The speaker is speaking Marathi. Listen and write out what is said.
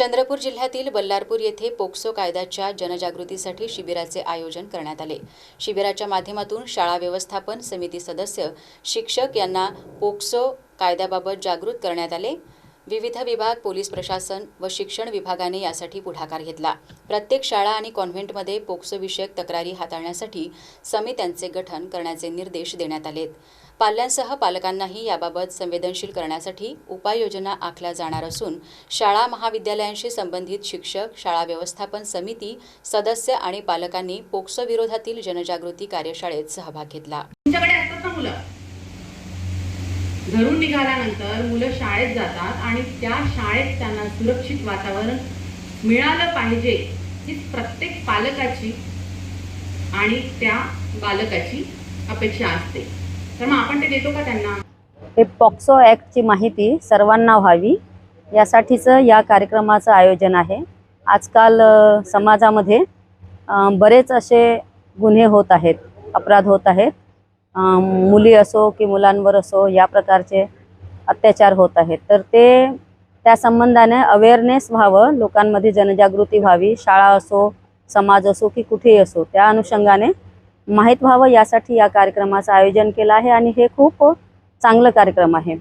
चंद्रपूर जिल्ह्यातील बल्लारपूर येथे पोक्सो कायद्याच्या जनजागृतीसाठी शिबिराचे आयोजन करण्यात आले. शिबिराच्या माध्यमातून शाळा व्यवस्थापन समिती सदस्य शिक्षक यांना पोक्सो कायद्याबाबत जागृत करण्यात आले. विविध विभाग पोलीस प्रशासन व शिक्षण विभागाने यासाठी पुढाकार घेतला. प्रत्येक शाळा आणि कॉन्व्हेंटमध्ये पोक्सोविषयक तक्रारी हाताळण्यासाठी समित्यांचे गठन करण्याचे निर्देश देण्यात आलेत. पाल्यांसह पालकांनाही याबाबत संवेदनशील करण्यासाठी उपाययोजना आखल्या जाणार असून शाळा महाविद्यालयांशी संबंधित शिक्षक शाळा व्यवस्थापन समिती सदस्य आणि पालकांनी पोक्सो विरोधातील जनजागृती कार्यशाळेत सहभाग घेतला. घरून निघाल्यानंतर मुलं शाळेत जातात आणि त्या शाळेत त्यांना सुरक्षित वातावरण मिळालं पाहिजे हीच प्रत्येक पालकाची आणि त्या बालकाची अपेक्षा असते. तर मग आपण ते देतो का त्यांना? हे पॉक्सो ॲक्टची माहिती सर्वांना व्हावी. यासाठीचं या कार्यक्रमाचं आयोजन आहे. आजकाल समाजामध्ये बरेच असे गुन्हे होत आहेत अपराध होत आहेत. मुली असो की मुलांवर असो या प्रकारचे अत्याचार होत आहेत. तर ते त्या संबंधाने अवेअरनेस व्हावं लोकांमध्ये जनजागृती व्हावी शाळा असो समाज असो की कुठेही असो त्या अनुषंगाने माहीत व्हावं. यासाठी या कार्यक्रमाचं आयोजन केलं आहे आणि हे खूप चांगलं कार्यक्रम आहे.